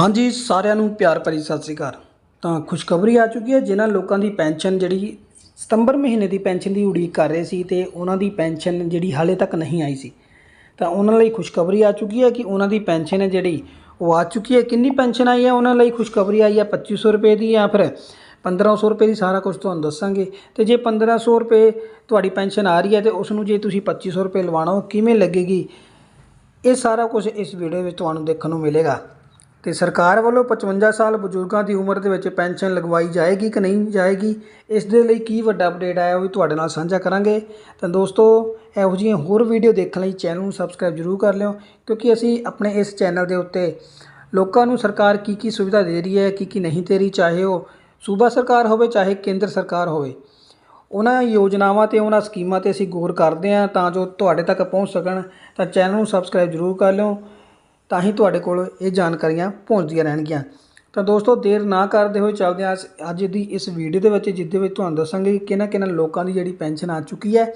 ਹਾਂਜੀ, ਸਾਰਿਆਂ ਨੂੰ ਪਿਆਰ ਭਰੀ ਸਤਿ ਸ੍ਰੀ ਅਕਾਲ। ਤਾਂ ਖੁਸ਼ਖਬਰੀ ਆ ਚੁੱਕੀ ਹੈ, ਜਿਨ੍ਹਾਂ ਲੋਕਾਂ ਦੀ ਪੈਨਸ਼ਨ ਜਿਹੜੀ ਸਤੰਬਰ ਮਹੀਨੇ ਦੀ ਪੈਨਸ਼ਨ ਦੀ ਉਡੀਕ ਕਰ ਰਹੇ ਸੀ ਤੇ ਉਹਨਾਂ ਦੀ ਪੈਨਸ਼ਨ ਜਿਹੜੀ ਹਾਲੇ ਤੱਕ ਨਹੀਂ ਆਈ ਸੀ। ਤਾਂ ਉਹਨਾਂ ਲਈ ਖੁਸ਼ਖਬਰੀ ਆ ਚੁੱਕੀ ਹੈ ਕਿ ਉਹਨਾਂ ਦੀ ਪੈਨਸ਼ਨ ਹੈ ਜਿਹੜੀ ਉਹ ਆ ਚੁੱਕੀ ਹੈ। ਕਿੰਨੀ ਪੈਨਸ਼ਨ ਆਈ ਹੈ? ਉਹਨਾਂ ਲਈ ਖੁਸ਼ਖਬਰੀ ਆਈ ਹੈ 2500 ਰੁਪਏ ਦੀ ਜਾਂ ਫਿਰ 1500 ਰੁਪਏ ਦੀ, ਸਾਰਾ ਕੁਝ ਤੁਹਾਨੂੰ ਦੱਸਾਂਗੇ। ਤੇ ਜੇ 1500 ਰੁਪਏ ਤੁਹਾਡੀ ਪੈਨਸ਼ਨ ਆ ਰਹੀ ਹੈ ਤੇ ਉਸ ਨੂੰ ਜੇ ਤੁਸੀਂ 2500 ਰੁਪਏ ਲਵਾਣਾ ਹੋ ਕਿਵੇਂ ਲੱਗੇਗੀ? ਇਹ ਸਾਰਾ ਕੁਝ ਇਸ ਵੀਡੀਓ ਵਿੱਚ ਤੁਹਾਨੂੰ ਦੇਖਣ ਨੂੰ ਮਿਲੇਗਾ। ਅਤੇ ਸਰਕਾਰ ਵੱਲੋਂ 55 ਸਾਲ ਬਜ਼ੁਰਗਾਂ ਦੀ ਉਮਰ ਦੇ ਵਿੱਚ ਪੈਨਸ਼ਨ ਲਗਵਾਈ ਜਾਏਗੀ ਕਿ ਨਹੀਂ ਜਾਏਗੀ? ਇਸ ਦੇ ਲਈ ਕੀ ਵੱਡਾ ਅਪਡੇਟ ਆਇਆ ਉਹ ਵੀ ਤੁਹਾਡੇ ਨਾਲ ਸਾਂਝਾ ਕਰਾਂਗੇ। ਤਾਂ ਦੋਸਤੋ, ਇਹੋ ਜਿਹੀਆਂ ਹੋਰ ਵੀਡੀਓ ਦੇਖਣ ਲਈ ਚੈਨਲ ਨੂੰ ਸਬਸਕ੍ਰਾਈਬ ਜ਼ਰੂਰ ਕਰ ਲਿਓ, ਕਿਉਂਕਿ ਅਸੀਂ ਆਪਣੇ ਇਸ ਚੈਨਲ ਦੇ ਉੱਤੇ ਲੋਕਾਂ ਨੂੰ ਸਰਕਾਰ ਕੀ ਕੀ ਸੁਵਿਧਾ ਦੇ ਰਹੀ ਹੈ ਕੀ ਕੀ ਨਹੀਂ ਦੇ ਰਹੀ, ਚਾਹੇ ਉਹ ਸੂਬਾ ਸਰਕਾਰ ਹੋਵੇ, ਚਾਹੇ ਕੇਂਦਰ ਸਰਕਾਰ ਹੋਵੇ। ਉਹਨਾਂ ਯੋਜਨਾਵਾਂ ਤੇ ਉਹਨਾਂ ਸਕੀਮਾਂ ਤੇ ਅਸੀਂ ਗੌਰ ਕਰਦੇ ਹਾਂ ਤਾਂ ਜੋ ਤੁਹਾਡੇ ਤੱਕ ਪਹੁੰਚ ਸਕਣ। ਤਾਂ ਚੈਨਲ ਨੂੰ ਸਬਸਕ੍ਰਾਈਬ ਜ਼ਰੂਰ ਕਰ ਲਿਓ। ਤਾਂ ਹੀ ਤੁਹਾਡੇ ਕੋਲ ਇਹ ਜਾਣਕਾਰੀਆਂ ਪਹੁੰਚਦੀਆਂ ਰਹਿਣਗੀਆਂ। ਤਾਂ ਦੋਸਤੋ, ਦੇਰ ਨਾ ਕਰਦੇ ਹੋਏ ਚੱਲਦੇ ਹਾਂ। ਅੱਜ- ਅੱਜ ਦੀ ਇਸ ਵੀਡੀਓ ਦੇ ਵਿੱਚ, ਜਿਸ ਦੇ ਵਿੱਚ ਤੁਹਾਨੂੰ ਦੱਸਾਂਗੇ ਕਿ ਕਿਹਨਾਂ ਕਿਹਨਾਂ ਲੋਕਾਂ ਦੀ ਜਿਹੜੀ ਪੈਨਸ਼ਨ ਆ ਚੁੱਕੀ ਹੈ।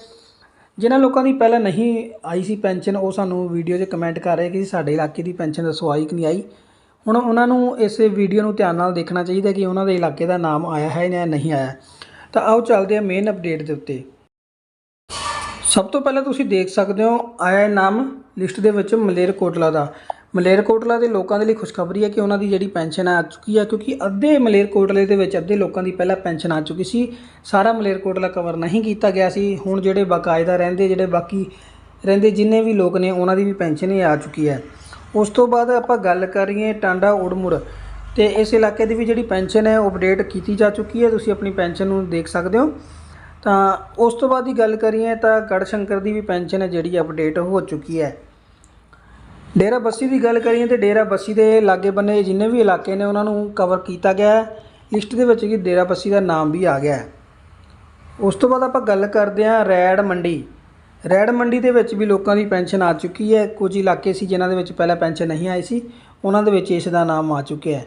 ਜਿਨ੍ਹਾਂ ਲੋਕਾਂ ਦੀ ਪਹਿਲਾਂ ਨਹੀਂ ਆਈ ਸੀ ਪੈਨਸ਼ਨ, ਉਹ ਸਾਨੂੰ ਵੀਡੀਓ 'ਚ ਕਮੈਂਟ ਕਰ ਰਹੇ ਕਿ ਸਾਡੇ ਇਲਾਕੇ ਦੀ ਪੈਨਸ਼ਨ ਦੱਸੋ, ਆਈ ਕਿ ਨਹੀਂ ਆਈ। ਹੁਣ ਉਹਨਾਂ ਨੂੰ ਇਸ ਵੀਡੀਓ ਨੂੰ ਧਿਆਨ ਨਾਲ ਦੇਖਣਾ ਚਾਹੀਦਾ ਕਿ ਉਹਨਾਂ ਦੇ ਇਲਾਕੇ ਦਾ ਨਾਮ ਆਇਆ ਹੈ ਜਾਂ ਨਹੀਂ ਆਇਆ। ਤਾਂ ਆਓ ਚੱਲਦੇ ਹਾਂ ਮੇਨ ਅਪਡੇਟ ਦੇ ਉੱਤੇ। ਸਭ ਤੋਂ ਪਹਿਲਾਂ ਤੁਸੀਂ ਦੇਖ ਸਕਦੇ ਹੋ, ਆਇਆ ਨਾਮ ਲਿਸਟ ਦੇ ਵਿੱਚ ਮਲੇਰਕੋਟਲਾ ਦਾ। ਮਲੇਰਕੋਟਲਾ ਦੇ ਲੋਕਾਂ ਦੇ ਲਈ ਖੁਸ਼ਖਬਰੀ ਹੈ ਕਿ ਉਹਨਾਂ ਦੀ ਜਿਹੜੀ ਪੈਨਸ਼ਨ ਆ ਚੁੱਕੀ ਹੈ ਕਿਉਂਕਿ ਅੱਧੇ ਮਲੇਰਕੋਟਲੇ ਦੇ ਵਿੱਚ ਅੱਧੇ ਲੋਕਾਂ ਦੀ ਪਹਿਲਾਂ ਪੈਨਸ਼ਨ ਆ ਚੁੱਕੀ ਸੀ। ਸਾਰਾ ਮਲੇਰਕੋਟਲਾ ਕਵਰ ਨਹੀਂ ਕੀਤਾ ਗਿਆ ਸੀ। ਹੁਣ ਜਿਹੜੇ ਬਾਕਾਇਦਾ ਰਹਿੰਦੇ, ਜਿਹੜੇ ਬਾਕੀ ਰਹਿੰਦੇ ਜਿੰਨੇ ਵੀ ਲੋਕ ਨੇ, ਉਹਨਾਂ ਦੀ ਵੀ ਪੈਨਸ਼ਨ ਹੀ ਆ ਚੁੱਕੀ ਹੈ। ਉਸ ਤੋਂ ਬਾਅਦ ਆਪਾਂ ਗੱਲ ਕਰੀਏ ਟਾਂਡਾ ਉੜਮੁੜ ਤੇ ਇਸ ਇਲਾਕੇ ਦੀ ਵੀ ਜਿਹੜੀ ਪੈਨਸ਼ਨ ਹੈ, ਉਹ ਅਪਡੇਟ ਕੀਤੀ ਜਾ ਚੁੱਕੀ ਹੈ। ਤੁਸੀਂ ਆਪਣੀ ਪੈਨਸ਼ਨ ਨੂੰ ਦੇਖ ਸਕਦੇ ਹੋ। ਤਾਂ ਉਸ ਤੋਂ ਬਾਅਦ ਦੀ ਗੱਲ ਕਰੀਏ ਤਾਂ ਗੜਸ਼ੰਕਰ ਦੀ ਵੀ ਪੈਨਸ਼ਨ ਹੈ, ਜਿਹੜੀ ਅਪਡੇਟ ਹੋ ਚੁੱਕੀ ਹੈ। ਡੇਰਾ ਬੱਸੀ ਦੀ ਗੱਲ ਕਰੀਏ ਤੇ ਡੇਰਾ ਬੱਸੀ ਦੇ ਲਾਗੇ ਬੰਨੇ ਜਿੰਨੇ ਵੀ ਇਲਾਕੇ ਨੇ ਉਹਨਾਂ ਨੂੰ ਕਵਰ ਕੀਤਾ ਗਿਆ ਹੈ। ਲਿਸਟ ਦੇ ਵਿੱਚ ਕਿ ਡੇਰਾ ਬੱਸੀ ਦਾ ਨਾਮ ਵੀ ਆ ਗਿਆ ਹੈ। ਉਸ ਤੋਂ ਬਾਅਦ ਆਪਾਂ ਗੱਲ ਕਰਦੇ ਹਾਂ ਰੈਡ ਮੰਡੀ। ਰੈਡ ਮੰਡੀ ਦੇ ਵਿੱਚ ਵੀ ਲੋਕਾਂ ਦੀ ਪੈਨਸ਼ਨ ਆ ਚੁੱਕੀ ਹੈ। ਕੁਝ ਇਲਾਕੇ ਸੀ ਜਿਨ੍ਹਾਂ ਦੇ ਵਿੱਚ ਪਹਿਲਾਂ ਪੈਨਸ਼ਨ ਨਹੀਂ ਆਈ ਸੀ। ਉਹਨਾਂ ਦੇ ਵਿੱਚ ਇਸ ਦਾ ਨਾਮ ਆ ਚੁੱਕਿਆ ਹੈ।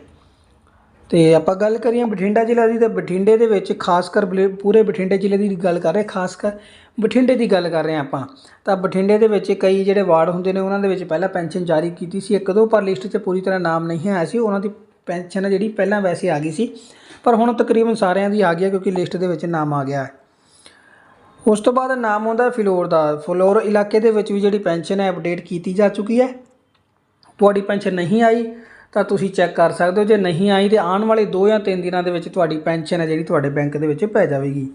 ਤੇ ਆਪਾਂ ਗੱਲ ਕਰੀਏ ਬਠਿੰਡਾ ਜ਼ਿਲ੍ਹਾ ਦੀ, ਤਾਂ ਬਠਿੰਡੇ ਦੇ ਵਿੱਚ ਖਾਸ ਕਰ ਪੂਰੇ ਬਠਿੰਡੇ ਜ਼ਿਲ੍ਹੇ ਦੀ ਗੱਲ ਕਰ ਰਹੇ ਖਾਸ ਕਰ ਬਠਿੰਡੇ ਦੀ ਗੱਲ ਕਰ ਰਹੇ ਹਾਂ ਆਪਾਂ। ਤਾਂ ਬਠਿੰਡੇ ਦੇ ਵਿੱਚ ਕਈ ਜਿਹੜੇ ਵਾਰਡ ਹੁੰਦੇ ਨੇ, ਉਹਨਾਂ ਦੇ ਵਿੱਚ ਪਹਿਲਾਂ ਪੈਨਸ਼ਨ ਜਾਰੀ ਕੀਤੀ ਸੀ। ਇੱਕ ਦੋ ਪਰ ਲਿਸਟ 'ਚ ਪੂਰੀ ਤਰ੍ਹਾਂ ਨਾਮ ਨਹੀਂ ਆਇਆ ਸੀ ਉਹਨਾਂ ਦੀ ਪੈਨਸ਼ਨ ਹੈ ਜਿਹੜੀ ਪਹਿਲਾਂ ਵੈਸੇ ਆ ਗਈ ਸੀ, ਪਰ ਹੁਣ ਤਕਰੀਬਨ ਸਾਰਿਆਂ ਦੀ ਆ ਗਿਆ ਕਿਉਂਕਿ ਲਿਸਟ ਦੇ ਵਿੱਚ ਨਾਮ ਆ ਗਿਆ ਹੈ। ਉਸ ਤੋਂ ਬਾਅਦ ਨਾਮ ਆਉਂਦਾ ਫਲੋਰ ਦਾ। ਫਲੋਰ ਇਲਾਕੇ ਦੇ ਵਿੱਚ ਵੀ ਜਿਹੜੀ ਪੈਨਸ਼ਨ ਹੈ, ਅਪਡੇਟ ਕੀਤੀ ਜਾ ਚੁੱਕੀ ਹੈ। ਤੁਹਾਡੀ ਪੈਨਸ਼ਨ ਨਹੀਂ ਆਈ ਤਾਂ ਤੁਸੀਂ ਚੈੱਕ ਕਰ ਸਕਦੇ ਹੋ। ਜੇ ਨਹੀਂ ਆਈ ਤੇ ਆਉਣ ਵਾਲੇ 2 ਜਾਂ 3 ਦਿਨਾਂ ਦੇ ਵਿੱਚ ਤੁਹਾਡੀ ਪੈਨਸ਼ਨ ਹੈ ਜਿਹੜੀ ਤੁਹਾਡੇ ਬੈਂਕ ਦੇ ਵਿੱਚ ਪੈ ਜਾਵੇਗੀ।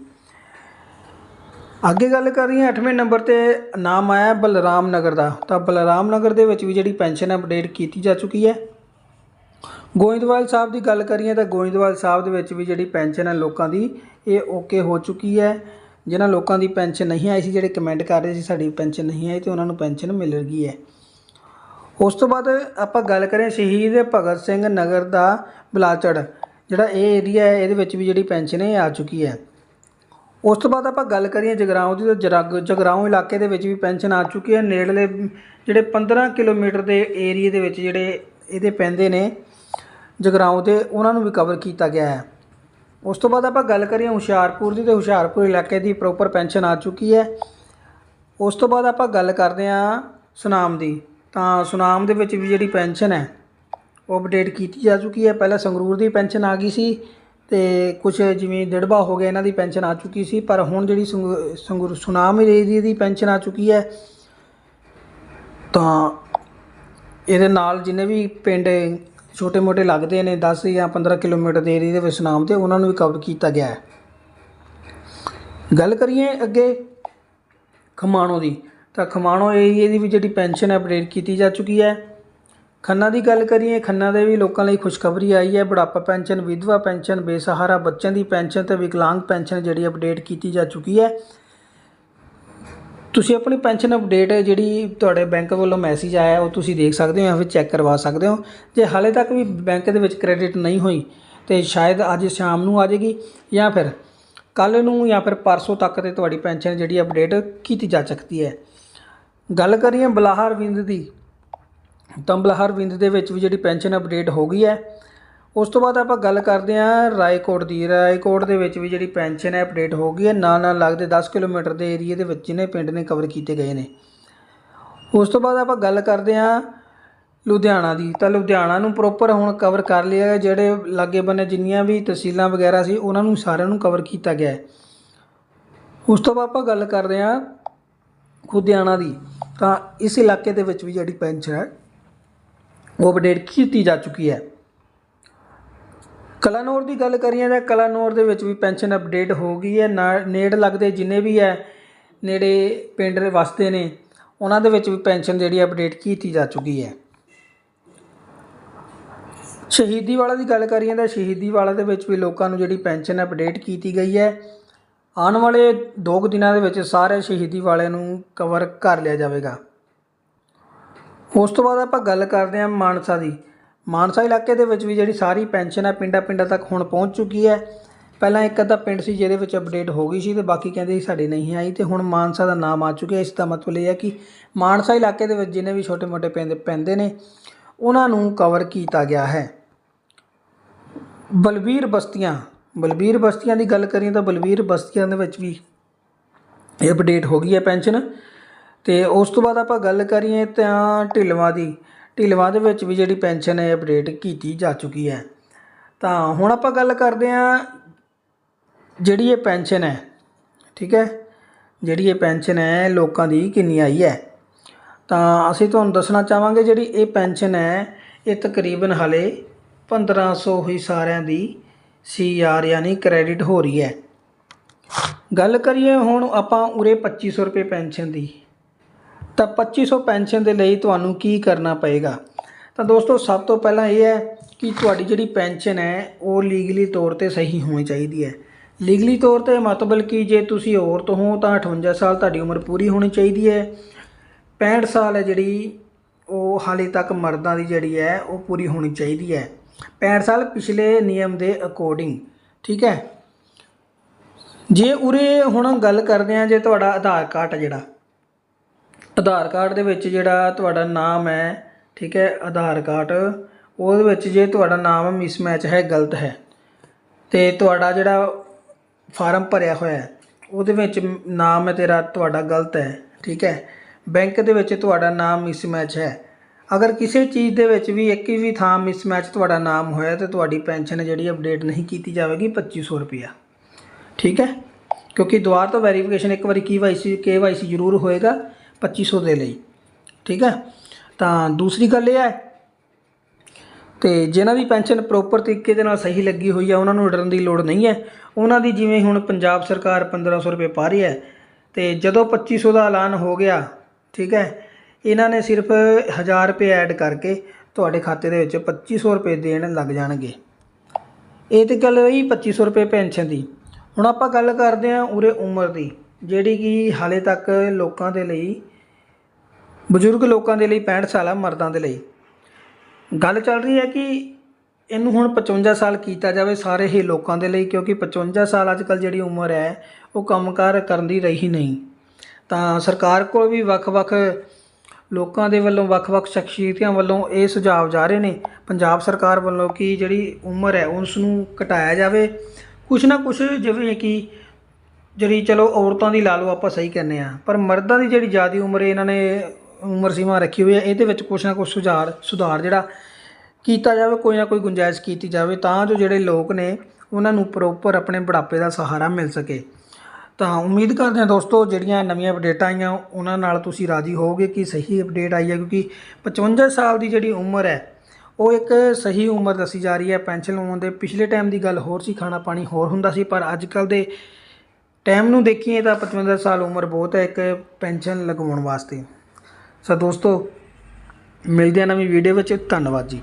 ਅੱਗੇ ਗੱਲ ਕਰ ਰਹੀ ਹਾਂ 8ਵੇਂ ਨੰਬਰ ਤੇ ਨਾਮ ਆਇਆ ਬਲਰਾਮ ਨਗਰ ਦਾ। ਤਾਂ ਬਲਰਾਮ ਨਗਰ ਦੇ ਵਿੱਚ ਵੀ ਜਿਹੜੀ ਪੈਨਸ਼ਨ ਅਪਡੇਟ ਕੀਤੀ ਜਾ ਚੁੱਕੀ ਹੈ। ਗੋਇੰਦਵਾਲ ਸਾਹਿਬ ਦੀ ਗੱਲ ਕਰੀਏ ਤਾਂ ਗੋਇੰਦਵਾਲ ਸਾਹਿਬ ਦੇ ਵਿੱਚ ਵੀ ਜਿਹੜੀ ਪੈਨਸ਼ਨ ਹੈ ਲੋਕਾਂ ਦੀ, ਇਹ ਓਕੇ ਹੋ ਚੁੱਕੀ ਹੈ। ਜਿਨ੍ਹਾਂ ਲੋਕਾਂ ਦੀ ਪੈਨਸ਼ਨ ਨਹੀਂ ਆਈ ਸੀ, ਜਿਹੜੇ ਕਮੈਂਟ ਕਰ ਰਹੇ ਸੀ, ਸਾਡੀ ਪੈਨਸ਼ਨ ਨਹੀਂ ਆਈ ਤੇ ਉਹਨਾਂ ਨੂੰ ਪੈਨਸ਼ਨ ਮਿਲ ਗਈ ਹੈ। ਉਸ ਤੋਂ ਬਾਅਦ ਆਪਾਂ ਗੱਲ ਕਰੀਏ ਸ਼ਹੀਦ ਭਗਤ ਸਿੰਘ ਨਗਰ ਦਾ ਬਲਾਚੜ, ਜਿਹੜਾ ਇਹ ਏਰੀਆ ਹੈ, ਇਹਦੇ ਵਿੱਚ ਵੀ ਜਿਹੜੀ ਪੈਨਸ਼ਨ ਹੈ ਇਹ ਆ ਚੁੱਕੀ ਹੈ। ਉਸ ਤੋਂ ਬਾਅਦ ਆਪਾਂ ਗੱਲ ਕਰੀਏ ਜਗਰਾਉਂ ਦੀ, ਤਾਂ ਜਰਗ, ਜਗਰਾਉਂ ਇਲਾਕੇ ਦੇ ਵਿੱਚ ਵੀ ਪੈਨਸ਼ਨ ਆ ਚੁੱਕੀ ਹੈ। ਨੇੜਲੇ ਜਿਹੜੇ 15 ਕਿਲੋਮੀਟਰ ਦੇ ਏਰੀਏ ਦੇ ਵਿੱਚ ਜਿਹੜੇ ਇਹਦੇ ਪੈਂਦੇ ਨੇ ਜਗਰਾਉਂ ਦੇ, ਉਹਨਾਂ ਨੂੰ ਵੀ ਕਵਰ ਕੀਤਾ ਗਿਆ ਹੈ। ਉਸ ਤੋਂ ਬਾਅਦ ਆਪਾਂ ਗੱਲ ਕਰੀਏ ਹੁਸ਼ਿਆਰਪੁਰ ਦੀ, ਤੇ ਹੁਸ਼ਿਆਰਪੁਰ ਇਲਾਕੇ ਦੀ ਪ੍ਰੋਪਰ ਪੈਨਸ਼ਨ ਆ ਚੁੱਕੀ ਹੈ। ਉਸ ਤੋਂ ਬਾਅਦ ਆਪਾਂ ਗੱਲ ਕਰਦੇ ਹਾਂ ਸੁਨਾਮ ਦੀ। ਤਾਂ ਸੁਨਾਮ ਦੇ ਵਿੱਚ ਵੀ ਜਿਹੜੀ ਪੈਨਸ਼ਨ ਹੈ, ਉਹ ਅਪਡੇਟ ਕੀਤੀ ਜਾ ਚੁੱਕੀ ਹੈ। ਪਹਿਲਾਂ ਸੰਗਰੂਰ ਦੀ ਪੈਨਸ਼ਨ ਆ ਗਈ ਸੀ ਤੇ ਕੁਝ ਜਿਵੇਂ ਡਿੜਬਾ ਹੋ ਗਿਆ, ਇਹਨਾਂ ਦੀ ਪੈਨਸ਼ਨ ਆ ਚੁੱਕੀ ਸੀ। ਪਰ ਹੁਣ ਜਿਹੜੀ ਸੰਗੂ- ਸੰਗਰੂਰ ਸੁਨਾਮ ਏਰੀਏ ਦੀ ਪੈਨਸ਼ਨ ਆ ਚੁੱਕੀ ਹੈ, ਤਾਂ ਇਹਦੇ ਨਾਲ ਜਿੰਨੇ ਵੀ ਪਿੰਡ ਛੋਟੇ ਮੋਟੇ ਲੱਗਦੇ ਨੇ 10 ਜਾਂ 15 ਕਿਲੋਮੀਟਰ ਦੇ ਏਰੀਏ ਦੇ ਵਿੱਚ ਸੁਨਾਮ ਤੇ, ਉਹਨਾਂ ਨੂੰ ਵੀ ਕਵਰ ਕੀਤਾ ਗਿਆ ਹੈ। ਗੱਲ ਕਰੀਏ ਅੱਗੇ ਖਮਾਣੋ ਦੀ। ਤਾਂ ਖਮਾਣੋ ਏਰੀਏ ਦੀ ਵੀ ਜਿਹੜੀ ਪੈਨਸ਼ਨ ਹੈ ਅਪਡੇਟ ਕੀਤੀ ਜਾ ਚੁੱਕੀ ਹੈ। ਖੰਨਾ ਦੀ ਗੱਲ ਕਰੀਏ, ਖੰਨਾ ਦੇ ਵੀ ਲੋਕਾਂ ਲਈ ਖੁਸ਼ਖਬਰੀ ਆਈ ਹੈ। ਬੁਢਾਪਾ ਪੈਨਸ਼ਨ, ਵਿਧਵਾ ਪੈਨਸ਼ਨ, ਬੇਸਹਾਰਾ ਬੱਚਿਆਂ ਦੀ ਪੈਨਸ਼ਨ ਤੇ ਵਿਕਲਾਂਗ ਪੈਨਸ਼ਨ ਜਿਹੜੀ ਅਪਡੇਟ ਕੀਤੀ ਜਾ ਚੁੱਕੀ ਹੈ। ਤੁਸੀਂ ਆਪਣੀ ਪੈਨਸ਼ਨ ਅਪਡੇਟ ਜਿਹੜੀ ਤੁਹਾਡੇ ਬੈਂਕ ਵੱਲੋਂ ਮੈਸੇਜ ਆਇਆ, ਉਹ ਤੁਸੀਂ ਦੇਖ ਸਕਦੇ ਹੋ ਜਾਂ ਫਿਰ ਚੈੱਕ ਕਰਵਾ ਸਕਦੇ ਹੋ। ਜੇ ਹਾਲੇ ਤੱਕ ਵੀ ਬੈਂਕ ਦੇ ਵਿੱਚ ਕ੍ਰੈਡਿਟ ਨਹੀਂ ਹੋਈ, ਤੇ ਸ਼ਾਇਦ ਅੱਜ ਸ਼ਾਮ ਨੂੰ ਆ ਜਾਏਗੀ ਜਾਂ ਫਿਰ ਕੱਲ ਨੂੰ ਜਾਂ ਫਿਰ ਪਰਸੋਂ ਤੱਕ ਤੇ ਤੁਹਾਡੀ ਪੈਨਸ਼ਨ ਜਿਹੜੀ ਅਪਡੇਟ ਕੀਤੀ ਜਾ ਸਕਦੀ ਹੈ। ਗੱਲ ਕਰੀਏ ਬਲਾਹਰ ਵਿੰਦ ਦੀ, ਤਾਂ ਬਲਾਹਰ ਵਿੰਦ ਦੇ ਵਿੱਚ ਵੀ ਜਿਹੜੀ ਪੈਨਸ਼ਨ ਅਪਡੇਟ ਹੋ ਗਈ ਹੈ, ਉਸ ਤੋਂ ਬਾਅਦ ਆਪਾਂ ਗੱਲ ਕਰਦੇ ਹਾਂ ਰਾਏਕੋਟ ਦੀ। ਰਾਏਕੋਟ ਦੇ ਵਿੱਚ ਵੀ ਜਿਹੜੀ ਪੈਨਸ਼ਨ ਹੈ ਅਪਡੇਟ ਹੋ ਗਈ ਹੈ, ਨਾਲ ਨਾਲ ਲੱਗਦੇ 10 ਕਿਲੋਮੀਟਰ ਦੇ ਏਰੀਏ ਦੇ ਵਿੱਚ ਜਿਹਨੇ ਪਿੰਡ ਨੇ ਕਵਰ ਕੀਤੇ ਗਏ ਨੇ। ਉਸ ਤੋਂ ਬਾਅਦ ਆਪਾਂ ਗੱਲ ਕਰਦੇ ਹਾਂ ਲੁਧਿਆਣਾ ਦੀ। ਤਾਂ ਲੁਧਿਆਣਾ ਨੂੰ ਪ੍ਰੋਪਰ ਹੁਣ ਕਵਰ ਕਰ ਲਿਆ ਗਿਆ, ਜਿਹੜੇ ਲਾਗੇ ਬੰਨੇ ਜਿੰਨੀਆਂ ਵੀ ਤਹਿਸੀਲਾਂ ਵਗੈਰਾ ਸੀ, ਉਹਨਾਂ ਨੂੰ ਸਾਰਿਆਂ ਨੂੰ ਕਵਰ ਕੀਤਾ ਗਿਆ ਹੈ। ਉਸ ਤੋਂ ਬਾਅਦ ਆਪਾਂ ਗੱਲ ਕਰਦੇ ਹਾਂ ਲੁਧਿਆਣਾ ਦੀ, ਤਾਂ ਇਸ ਇਲਾਕੇ ਦੇ ਵਿੱਚ ਵੀ ਜਿਹੜੀ ਪੈਨਸ਼ਨ ਹੈ, ਉਹ ਅਪਡੇਟ ਕੀਤੀ ਜਾ ਚੁੱਕੀ ਹੈ। ਕਲਾਨੌਰ ਦੀ ਗੱਲ ਕਰੀਏ ਤਾਂ ਕਲਾਨੌਰ ਦੇ ਵਿੱਚ ਵੀ ਪੈਨਸ਼ਨ ਅਪਡੇਟ ਹੋ ਗਈ ਹੈ। ਨਾ- ਨੇੜ ਲੱਗਦੇ ਜਿੰਨੇ ਵੀ ਹੈ, ਨੇੜੇ ਪਿੰਡ ਦੇ ਵਸਦੇ ਨੇ, ਉਹਨਾਂ ਦੇ ਵਿੱਚ ਵੀ ਪੈਨਸ਼ਨ ਜਿਹੜੀ ਅਪਡੇਟ ਕੀਤੀ ਜਾ ਚੁੱਕੀ ਹੈ। ਸ਼ਹੀਦੀ ਵਾਲਾ ਦੀ ਗੱਲ ਕਰੀਏ ਤਾਂ ਸ਼ਹੀਦੀ ਵਾਲਾ ਦੇ ਵਿੱਚ ਵੀ ਲੋਕਾਂ ਨੂੰ ਜਿਹੜੀ ਪੈਨਸ਼ਨ ਅਪਡੇਟ ਕੀਤੀ ਗਈ ਹੈ। ਆਉਣ ਵਾਲੇ ਦੋ ਕੁ ਦਿਨਾਂ ਦੇ ਵਿੱਚ ਸਾਰੇ ਸ਼ਹੀਦੀ ਵਾਲਿਆਂ ਨੂੰ ਕਵਰ ਕਰ ਲਿਆ ਜਾਵੇਗਾ। ਉਸ ਤੋਂ ਬਾਅਦ ਆਪਾਂ ਗੱਲ ਕਰਦੇ ਹਾਂ ਮਾਨਸਾ ਦੀ। ਮਾਨਸਾ ਇਲਾਕੇ ਦੇ ਵਿੱਚ ਵੀ ਜਿਹੜੀ ਸਾਰੀ ਪੈਨਸ਼ਨ ਹੈ ਪਿੰਡਾਂ ਪਿੰਡਾਂ ਤੱਕ ਹੁਣ ਪਹੁੰਚ ਚੁੱਕੀ ਹੈ। ਪਹਿਲਾਂ ਇੱਕ ਅੱਧਾ ਪਿੰਡ ਸੀ ਜਿਹਦੇ ਵਿੱਚ ਅਪਡੇਟ ਹੋ ਗਈ ਸੀ ਤੇ ਬਾਕੀ ਕਹਿੰਦੇ ਸੀ ਸਾਡੇ ਨਹੀਂ ਆਈ ਤੇ ਹੁਣ ਮਾਨਸਾ ਦਾ ਨਾਮ ਆ ਚੁੱਕਿਆ। ਇਸ ਦਾ ਮਤਲਬ ਇਹ ਹੈ ਕਿ ਮਾਨਸਾ ਇਲਾਕੇ ਦੇ ਵਿੱਚ ਜਿੰਨੇ ਵੀ ਛੋਟੇ-ਮੋਟੇ ਪਿੰਡ ਪੈਂਦੇ ਨੇ, ਉਹਨਾਂ ਨੂੰ ਕਵਰ ਕੀਤਾ ਗਿਆ ਹੈ। ਬਲਬੀਰ ਬਸਤੀਆਂ ਬਲਬੀਰ ਬਸਤੀਆਂ ਦੀ ਗੱਲ ਕਰੀਏ ਤਾਂ ਬਲਬੀਰ ਬਸਤੀਆਂ ਦੇ ਵਿੱਚ ਵੀ ਇਹ ਅਪਡੇਟ ਹੋ ਗਈ ਹੈ ਪੈਨਸ਼ਨ। ਤੇ ਉਸ ਤੋਂ ਬਾਅਦ ਆਪਾਂ ਗੱਲ ਕਰੀਏ ਤਾਂ ਢਿਲਵਾਂ ਦੀ। ਢਿਲਵਾਂ ਦੇ ਵਿੱਚ ਵੀ ਜਿਹੜੀ ਪੈਨਸ਼ਨ ਹੈ ਅਪਡੇਟ ਕੀਤੀ ਜਾ ਚੁੱਕੀ ਹੈ। ਤਾਂ ਹੁਣ ਆਪਾਂ ਗੱਲ ਕਰਦੇ ਹਾਂ ਜਿਹੜੀ ਇਹ ਪੈਨਸ਼ਨ ਹੈ, ਠੀਕ ਹੈ? ਜਿਹੜੀ ਇਹ ਪੈਨਸ਼ਨ ਹੈ, ਲੋਕਾਂ ਦੀ ਕਿੰਨੀ ਆਈ ਹੈ? ਤਾਂ ਅਸੀਂ ਤੁਹਾਨੂੰ ਦੱਸਣਾ ਚਾਹਾਂਗੇ ਜਿਹੜੀ ਇਹ ਪੈਨਸ਼ਨ ਹੈ, ਇਹ ਤਕਰੀਬਨ ਹਲੇ 1500 ਹੀ ਸਾਰਿਆਂ ਦੀ ਸੀ ਸੀਆਰ ਯਾਨੀ ਕ੍ਰੈਡਿਟ ਹੋ ਰਹੀ ਹੈ। ਗੱਲ ਕਰੀਏ ਹੁਣ ਆਪਾਂ ਉਰੇ 2500 ਰੁਪਏ ਪੈਨਸ਼ਨ ਦੀ। ਤਾਂ 2500 ਪੈਨਸ਼ਨ ਦੇ ਲਈ ਤੁਹਾਨੂੰ ਕੀ ਕਰਨਾ ਪਏਗਾ? ਤਾਂ ਦੋਸਤੋ, ਸਭ ਤੋਂ ਪਹਿਲਾਂ ਇਹ ਹੈ ਕਿ ਤੁਹਾਡੀ ਜਿਹੜੀ ਪੈਨਸ਼ਨ ਹੈ, ਉਹ ਲੀਗਲੀ ਤੌਰ ਤੇ ਸਹੀ ਹੋਣੀ ਚਾਹੀਦੀ ਹੈ। ਲੀਗਲੀ ਤੌਰ ਤੇ ਮਤਲਬ ਕਿ ਜੇ ਤੁਸੀਂ ਔਰਤ ਹੋ, ਤਾਂ 58 ਸਾਲ ਤੁਹਾਡੀ ਉਮਰ ਪੂਰੀ ਹੋਣੀ ਚਾਹੀਦੀ ਹੈ। 65 ਸਾਲ ਹੈ ਜਿਹੜੀ, ਉਹ ਹਾਲੇ ਤੱਕ ਮਰਦਾਂ ਦੀ ਜਿਹੜੀ ਹੈ, ਉਹ ਪੂਰੀ ਹੋਣੀ ਚਾਹੀਦੀ ਹੈ। 65 ਸਾਲ ਪਿਛਲੇ ਨਿਯਮ ਦੇ ਅਕੋਰਡਿੰਗ ਠੀਕ ਹੈ? ਜੇ ਉਰੇ ਹੁਣ ਗੱਲ ਕਰਦੇ ਆ ਜੇ ਤੁਹਾਡਾ ਆਧਾਰ ਕਾਰਡ ਹੈ ਜਿਹੜਾ, ਆਧਾਰ ਕਾਰਡ ਦੇ ਵਿੱਚ ਜਿਹੜਾ ਤੁਹਾਡਾ ਨਾਮ ਹੈ, ਠੀਕ ਹੈ, ਆਧਾਰ ਕਾਰਡ, ਉਹਦੇ ਵਿੱਚ ਜੇ ਤੁਹਾਡਾ ਨਾਮ ਮਿਸਮੈਚ ਹੈ, ਗਲਤ ਹੈ, ਤੇ ਤੁਹਾਡਾ ਜਿਹੜਾ ਫਾਰਮ ਭਰਿਆ ਹੋਇਆ ਹੈ, ਉਹਦੇ ਵਿੱਚ ਨਾਮ ਹੈ ਤੇਰਾ ਤੁਹਾਡਾ ਗਲਤ ਹੈ, ਠੀਕ ਹੈ? ਬੈਂਕ ਦੇ ਵਿੱਚ ਤੁਹਾਡਾ ਨਾਮ ਮਿਸਮੈਚ ਹੈ ਅਗਰ ਕਿਸੇ ਚੀਜ਼ ਦੇ ਵਿੱਚ ਵੀ ਇੱਕ ਵੀ ਥਾਂ ਮਿਸਮੈਚ ਤੁਹਾਡਾ ਨਾਮ ਹੋਇਆ ਤੇ ਤੁਹਾਡੀ ਪੈਨਸ਼ਨ ਜਿਹੜੀ ਅਪਡੇਟ ਨਹੀਂ ਕੀਤੀ ਜਾਵੇਗੀ 2500 ਰੁਪਇਆ। ਠੀਕ ਹੈ? ਕਿਉਂਕਿ ਦੁਬਾਰਾ ਤੋਂ ਵੈਰੀਫਿਕੇਸ਼ਨ ਇੱਕ ਵਾਰੀ KYC KYC ਜ਼ਰੂਰ ਹੋਏਗਾ 2500 ਦੇ ਲਈ। ਠੀਕ ਹੈ? ਤਾਂ ਦੂਸਰੀ ਗੱਲ ਇਹ ਹੈ ਤੇ ਜਿਨ੍ਹਾਂ ਦੀ ਪੈਨਸ਼ਨ ਪ੍ਰੋਪਰ ਤਰੀਕੇ ਦੇ ਨਾਲ ਸਹੀ ਲੱਗੀ ਹੋਈ ਹੈ ਉਹਨਾਂ ਨੂੰ ਡਰਨ ਦੀ ਲੋੜ ਨਹੀਂ ਹੈ। ਉਹਨਾਂ ਦੀ ਜਿਵੇਂ ਹੁਣ ਪੰਜਾਬ ਸਰਕਾਰ 1500 ਰੁਪਏ ਪਾ ਰਹੀ ਹੈ ਤੇ ਜਦੋਂ 2500 ਦਾ ਐਲਾਨ ਹੋ ਗਿਆ, ਠੀਕ ਹੈ ਇਹਨਾਂ ਨੇ ਸਿਰਫ 1000 ਰੁਪਏ ਐਡ ਕਰਕੇ ਤੁਹਾਡੇ ਖਾਤੇ ਦੇ ਵਿੱਚ 2500 ਰੁਪਏ ਦੇਣ ਲੱਗ ਜਾਣਗੇ। ਇਹ ਤੇ ਗੱਲ ਰਹੀ 2500 ਰੁਪਏ ਪੈਨਸ਼ਨ ਦੀ। ਹੁਣ ਆਪਾਂ ਗੱਲ ਕਰਦੇ ਹਾਂ ਉਰੇ ਉਮਰ ਦੀ, ਜਿਹੜੀ ਕਿ ਹਾਲੇ ਤੱਕ ਲੋਕਾਂ ਦੇ ਲਈ, ਬਜ਼ੁਰਗ ਲੋਕਾਂ ਦੇ ਲਈ 65 ਸਾਲ ਆ ਮਰਦਾਂ ਦੇ ਲਈ। ਗੱਲ ਚੱਲ ਰਹੀ ਹੈ ਕਿ ਇਹਨੂੰ ਹੁਣ 55 ਸਾਲ ਕੀਤਾ ਜਾਵੇ ਸਾਰੇ ਹੀ ਲੋਕਾਂ ਦੇ ਲਈ, ਕਿਉਂਕਿ 55 ਸਾਲ ਅੱਜ ਕੱਲ ਜਿਹੜੀ ਉਮਰ ਹੈ, ਉਹ ਕੰਮਕਾਰ ਕਰਨ ਦੀ ਰਹੀ ਨਹੀਂ। ਤਾਂ ਸਰਕਾਰ ਕੋਲ ਵੀ ਵੱਖ-ਵੱਖ ਲੋਕਾਂ ਦੇ ਵੱਲੋਂ ਵੱਖ-ਵੱਖ ਸ਼ਖਸੀਅਤਾਂ ਵੱਲੋਂ ਇਹ ਸੁਝਾਅ ਜਾ ਰਹੇ ਨੇ। ਪੰਜਾਬ ਸਰਕਾਰ ਵੱਲੋਂ ਕਿ ਜਿਹੜੀ ਉਮਰ ਹੈ ਉਸ ਨੂੰ ਘਟਾਇਆ ਜਾਵੇ। ਕੁਛ ਨਾ ਕੁਛ ਜਿਵੇਂ ਕਿ ਜਿਹੜੀ ਚਲੋ ਔਰਤਾਂ ਦੀ ਲਾ ਲਓ ਆਪਾਂ ਸਹੀ ਕਹਿੰਦੇ ਆ ਪਰ ਮਰਦਾਂ ਦੀ ਜਿਹੜੀ ਜ਼ਿਆਦੀ ਉਮਰ ਇਹਨਾਂ ਨੇ ਉਮਰ ਸੀਮਾ ਰੱਖੀ ਹੋਈ ਹੈ, ਇਹਦੇ ਵਿੱਚ ਕੁਛ ਨਾ ਕੁਛ ਸੁਧਾਰ ਸੁਧਾਰ ਜਿਹੜਾ ਕੀਤਾ ਜਾਵੇ, ਕੋਈ ਨਾ ਕੋਈ ਗੁੰਜਾਇਸ਼ ਕੀਤੀ ਜਾਵੇ, ਤਾਂ ਜੋ ਜਿਹੜੇ ਲੋਕ ਨੇ, ਉਹਨਾਂ ਨੂੰ ਪ੍ਰੋਪਰ ਆਪਣੇ ਬੁਢਾਪੇ ਦਾ ਸਹਾਰਾ ਮਿਲ ਸਕੇ। ਤਾਂ ਉਮੀਦ ਕਰਦੇ ਹਾਂ ਦੋਸਤੋ ਜਿਹੜੀਆਂ ਨਵੀਆਂ ਅਪਡੇਟਾਂ ਆਈਆਂ, ਉਹਨਾਂ ਨਾਲ ਤੁਸੀਂ ਰਾਜ਼ੀ ਹੋਵੋਗੇ ਕਿ ਸਹੀ ਅਪਡੇਟ ਆਈ ਹੈ, ਕਿਉਂਕਿ 55 ਸਾਲ ਦੀ ਜਿਹੜੀ ਉਮਰ ਹੈ, ਉਹ ਇੱਕ ਸਹੀ ਉਮਰ ਦੱਸੀ ਜਾ ਰਹੀ ਹੈ। ਪੈਨਸ਼ਨ ਹੋਣ ਦੇ ਪਿਛਲੇ ਟਾਈਮ ਦੀ ਗੱਲ ਹੋਰ ਸੀ, ਖਾਣਾ ਪਾਣੀ ਹੋਰ ਹੁੰਦਾ ਸੀ, ਪਰ ਅੱਜ ਕੱਲ ਦੇ ਟਾਈਮ ਨੂੰ ਦੇਖੀਏ ਤਾਂ 55 ਸਾਲ ਉਮਰ ਬਹੁਤ ਹੈ ਇੱਕ ਪੈਨਸ਼ਨ ਲਗਵਾਉਣ ਵਾਸਤੇ। ਸੋ ਦੋਸਤੋ, ਮਿਲਦੇ ਹਾਂ ਨਵੀਂ ਵੀਡੀਓ ਵਿੱਚ। ਧੰਨਵਾਦ ਜੀ।